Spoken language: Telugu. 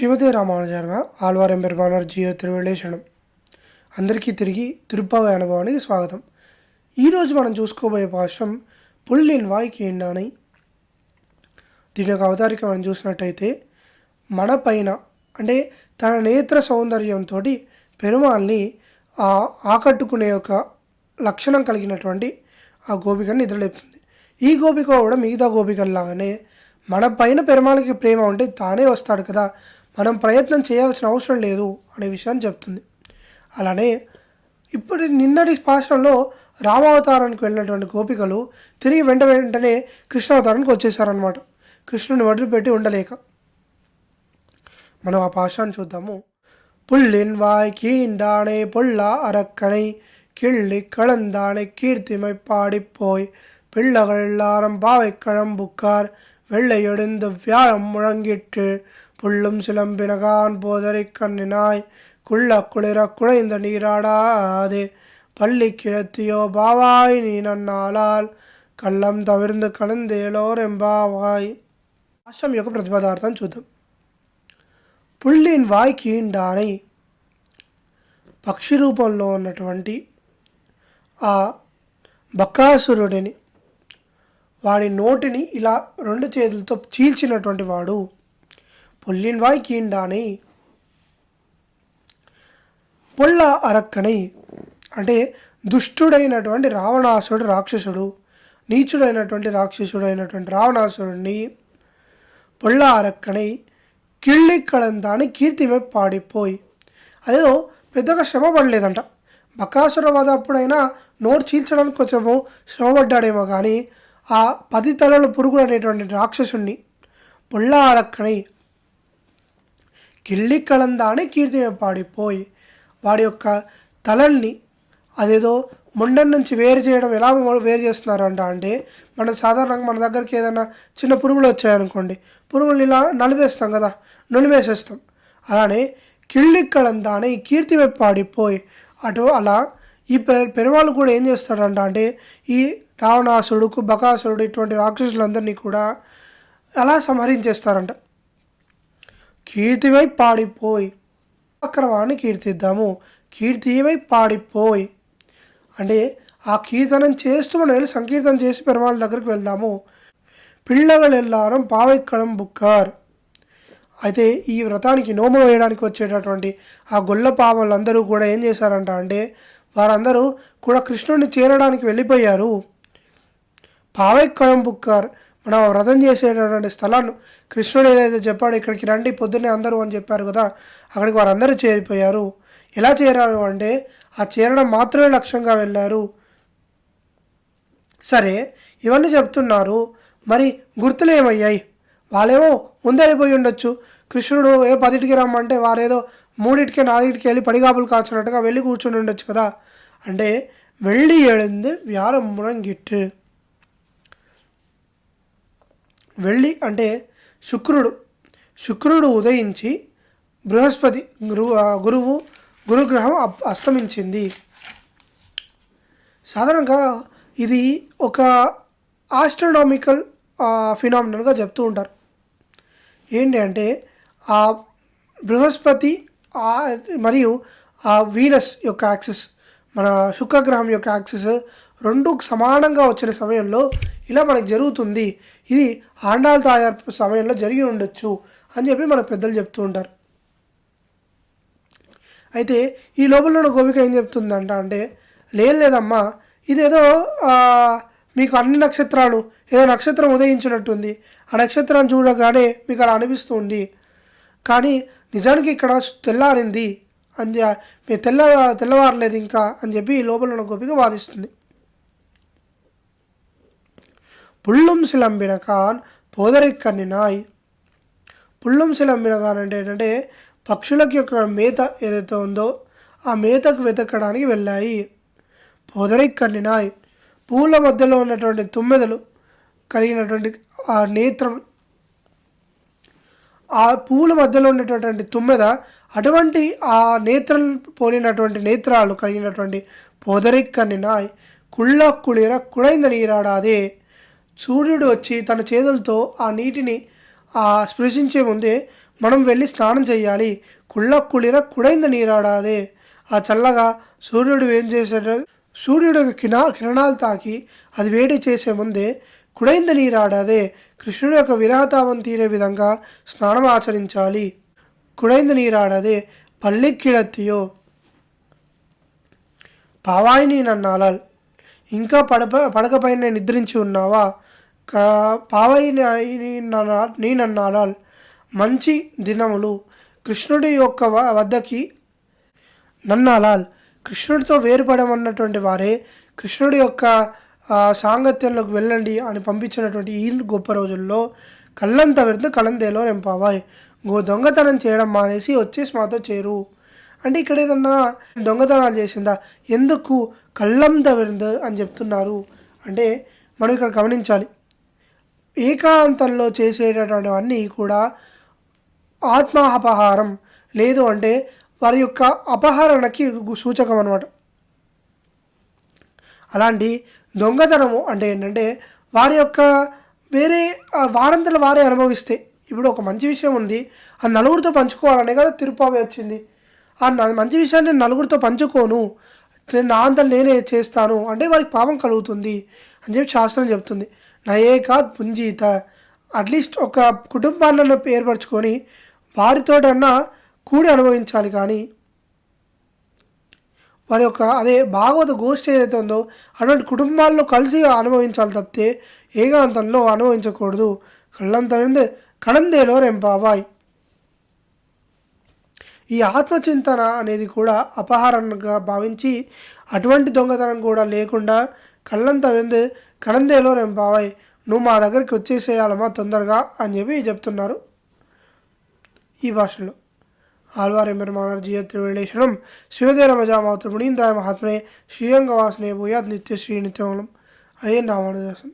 శ్రీమతి రామానుజర్మ ఆళ్వారం పెరుమానార్ జియో తిరువెళ్ళేషణం అందరికీ తిరిగి తిరుపతి అనుభవానికి స్వాగతం. ఈరోజు మనం చూసుకోబోయే పాశ్రం పుల్లిన్ వాయికి ఎండాని. దీని యొక్క అవతారిక మనం చూసినట్టయితే మన పైన అంటే తన నేత్ర సౌందర్యంతో పెరుమాల్ని ఆకట్టుకునే ఒక లక్షణం కలిగినటువంటి ఆ గోపికని నిద్రలేపుతుంది ఈ గోపిక కూడా మిగతా గోపికల్లాగానే మన పైన పెరుమాళకి ప్రేమ ఉంటే తానే వస్తాడు కదా మనం ప్రయత్నం చేయాల్సిన అవసరం లేదు అనే విషయాన్ని చెప్తుంది అలానే ఇప్పుడు నిన్నటి పాశ్రంలో రామావతారానికి వెళ్ళినటువంటి గోపికలు తిరిగి వెంట వెంటనే కృష్ణావతారానికి వచ్చేసారనమాట కృష్ణుని వదిలిపెట్టి ఉండలేక మనం ఆ పాశాన్ని చూద్దాము புள்ளின் வாய் கீண்டானே பொல்லா அரக்கனை கிள்ளி கலந்தானே கீர்த்திமை பாடிப்போய் பிள்ளைகள் எல்லாரும் பாவை கழம்புக்கார் வெள்ளையொடிந்து வியாழம் முழங்கிட்டு புள்ளும் சிலம்பினகான் போதரை கண்ணினாய். குள்ள குளிர குழைந்த நீராடாது. பள்ளி கிழத்தியோ பாவாய் நீ நன்னாளால். கள்ளம் தவிர்ந்து கலந்தேலோரெம்பாவாய் ஆஷ்டம் யோக பிரதிபதார்த்தம் சுத்தம். పుళ్ళిన్ వాయ్ కీండాని పక్షి రూపంలో ఉన్నటువంటి ఆ బకాసురుడిని వాడి నోటిని ఇలా రెండు చేతులతో చీల్చినటువంటి వాడు పుల్లిన్ వాయ్ పొళ్ళ అరక్కనై అంటే దుష్టుడైనటువంటి రావణాసుడు రాక్షసుడు నీచుడైనటువంటి రాక్షసుడు అయినటువంటి రావణాసురుణ్ణి పొళ్ళ అరక్కనై కిళ్ళి కళంతాని కీర్తిమే పాడిపోయి అదేదో పెద్దగా శ్రమ పడలేదంట బకాసుర అప్పుడైనా నోరు చీల్చడానికి కొంచెము శ్రమపడ్డాడేమో కానీ ఆ పది తలల పురుగులు అనేటువంటి రాక్షసుణ్ణి పొళ్ళ అరక్కనై కిళ్ళి కళందాని కీర్తిమే పాడిపోయి వాడి యొక్క తలల్ని అదేదో ముండం నుంచి వేరు చేయడం ఎలా వేరు చేస్తున్నారంట అంటే మనం సాధారణంగా మన దగ్గరికి ఏదైనా చిన్న పురుగులు వచ్చాయనుకోండి పురుగులు ఇలా నలిపేస్తాం కదా నులివేసేస్తాం అలానే కిళ్ళిక్కడంతానే ఈ కీర్తి పాడిపోయి అటు అలా ఈ పె కూడా ఏం చేస్తాడంట అంటే ఈ రావణాసుడు బకాసురుడు ఇటువంటి రాక్షసులందరినీ కూడా అలా సంహరించేస్తారంట. కీర్తివై పాడిపోయి అక్రమాన్ని కీర్తిద్దాము. కీర్తివై పాడిపోయి. అంటే ఆ కీర్తనం చేస్తూ మనం వెళ్ళి సంకీర్తనం చేసి పెరుమాళ్ళ దగ్గరికి వెళ్దాము. పిల్లగలు ఎల్లారం పావెక్కడం బుక్కార్. అయితే ఈ వ్రతానికి నోము వేయడానికి వచ్చేటటువంటి ఆ గొల్ల పాములందరూ కూడా ఏం చేశారంట అంటే వారందరూ కూడా కృష్ణుడిని చేరడానికి వెళ్ళిపోయారు. పావెక్కడం బుక్కార్ మనం వ్రతం చేసేటటువంటి స్థలాలు కృష్ణుడు ఏదైతే చెప్పాడు ఇక్కడికి రండి పొద్దున్నే అందరూ అని చెప్పారు కదా అక్కడికి వారందరూ చేరిపోయారు. ఎలా చేరారు అంటే ఆ చేరడం మాత్రమే లక్ష్యంగా వెళ్ళారు. సరే ఇవన్నీ చెప్తున్నారు. మరి గుర్తులు ఏమయ్యాయి? వాళ్ళేమో ముందైపోయి ఉండొచ్చు. కృష్ణుడు ఏ పదిటికి రమ్మంటే వారేదో మూడింటికి నాలుగింటికి వెళ్ళి పడిగాపులు కాచినట్టుగా వెళ్ళి కూర్చుని ఉండొచ్చు కదా. అంటే వెళ్ళి ఏడింది వ్యారం మురంగిట్టు వెళ్ళి అంటే శుక్రుడు శుక్రుడు ఉదయించి బృహస్పతి గురువు గురువు గురుగ్రహం అస్తమించింది. సాధారణంగా ఇది ఒక ఆస్ట్రనామికల్ ఫినామినల్గా చెప్తూ ఉంటారు. ఏంటి అంటే ఆ బృహస్పతి మరియు ఆ వీనస్ యొక్క యాక్సెస్ మన శుక్రగ్రహం యొక్క యాక్సెస్ రెండు సమానంగా వచ్చిన సమయంలో ఇలా మనకు జరుగుతుంది. ఇది ఆండాల తయారు సమయంలో జరిగి ఉండొచ్చు అని చెప్పి మన పెద్దలు చెప్తూ ఉంటారు. అయితే ఈ లోపల ఉన్న గోపిక ఏం చెప్తుందంట అంటే లేదు లేదమ్మా ఇదేదో మీకు అన్ని నక్షత్రాలు ఏదో నక్షత్రం ఉదయించినట్టుంది. ఆ నక్షత్రాన్ని చూడగానే మీకు అలా అనిపిస్తుంది. కానీ నిజానికి ఇక్కడ తెల్లారింది అని మీ తెల్ల తెల్లవారలేదు ఇంకా అని చెప్పి ఈ లోపల ఉన్న గోపిక వాదిస్తుంది. పుల్లుం శిలంబిన కాన్ పోదరెక్కని నాయ్ పుల్లుం అంటే ఏంటంటే పక్షులకి యొక్క మేత ఏదైతే ఉందో ఆ మేతకు వెతకడానికి వెళ్ళాయి. పొదరెక్కని నాయ్ పూల మధ్యలో ఉన్నటువంటి తుమ్మెదలు కలిగినటువంటి ఆ నేత్రం ఆ పూల మధ్యలో ఉన్నటువంటి తుమ్మెద అటువంటి ఆ నేత్రం పోలినటువంటి నేత్రాలు కలిగినటువంటి పొదరెక్కని నాయ్ కుళ్ళ కుళిర కుడైంద నీరాడాదే. సూర్యుడు వచ్చి తన చేతులతో ఆ నీటిని ఆ స్పృశించే ముందే మనం వెళ్ళి స్నానం చేయాలి. కుళ్ళ కుళిర కుడైంద నీరాడాదే. ఆ చల్లగా సూర్యుడు ఏం చేసాడు సూర్యుడు యొక్క కినా కిరణాలు తాకి అది వేడి చేసే ముందే కుడైంద నీరాడాదే. కృష్ణుడు యొక్క విరహతాపం తీరే విధంగా స్నానం ఆచరించాలి. కుడైంద నీరాడాదే. పల్లెక్కిడత్తియో పావాయిని నన్నాలాల్. ఇంకా పడప పడకపైన నిద్రించి ఉన్నావా? కా పావాయి మంచి దినములు. కృష్ణుడి యొక్క వద్దకి నన్నాలాల్ కృష్ణుడితో వేరుపడమన్నటువంటి వారే కృష్ణుడి యొక్క సాంగత్యంలోకి వెళ్ళండి అని పంపించినటువంటి ఈ గొప్ప రోజుల్లో కళ్ళంత విరుద్ధ కలందేలో రెంపావాయ్ గో దొంగతనం చేయడం మానేసి వచ్చేసి మాతో చేరు. అంటే ఇక్కడ ఏదన్నా దొంగతనాలు చేసిందా? ఎందుకు కళ్ళంత విరుద్ధ అని చెప్తున్నారు. అంటే మనం ఇక్కడ గమనించాలి. ఏకాంతంలో చేసేటటువంటివన్నీ కూడా ఆత్మాపహారం. లేదు అంటే వారి యొక్క అపహరణకి సూచకం అనమాట అలాంటి దొంగతనము అంటే ఏంటంటే వారి యొక్క వేరే వారంతలు వారే అనుభవిస్తే. ఇప్పుడు ఒక మంచి విషయం ఉంది. ఆ నలుగురితో పంచుకోవాలనే కదా తిరుపావి వచ్చింది. ఆ మంచి విషయాన్ని నేను నలుగురితో పంచుకోను. నేను నా అంతా నేనే చేస్తాను. అంటే వారికి పాపం కలుగుతుంది అని చెప్పి శాస్త్రం చెప్తుంది. నయే పుంజీత. అట్లీస్ట్ ఒక కుటుంబాన్ని ఏర్పరచుకొని వారితోటన్నా కూడి అనుభవించాలి కానీ. వారి యొక్క అదే భాగవత గోష్ఠి ఏదైతే ఉందో అటువంటి కుటుంబాల్లో కలిసి అనుభవించాలి తప్పితే ఏకాంతంలో అనుభవించకూడదు. కళ్ళంత కణందేలో రెంపాబాయ్ ఈ ఆత్మచింతన అనేది కూడా అపహరణగా భావించి అటువంటి దొంగతనం కూడా లేకుండా కళ్ళంత కనందేలో నేను రెంపావాయ్ నువ్వు మా దగ్గరికి వచ్చేసేయాలమ్మా తొందరగా అని చెప్పి చెప్తున్నారు ఈ భాషలో. ఆళ్వార్ ఎంబెరుమానార్ జీయ త్రివేళేశ్వరం శివదేర మజామాతృ మునీంద్రాయ మహాత్మనే శ్రీరంగవాసనే భూయాత్ నిత్య శ్రీ నిత్యమలం అయ్యే రామానుదాసం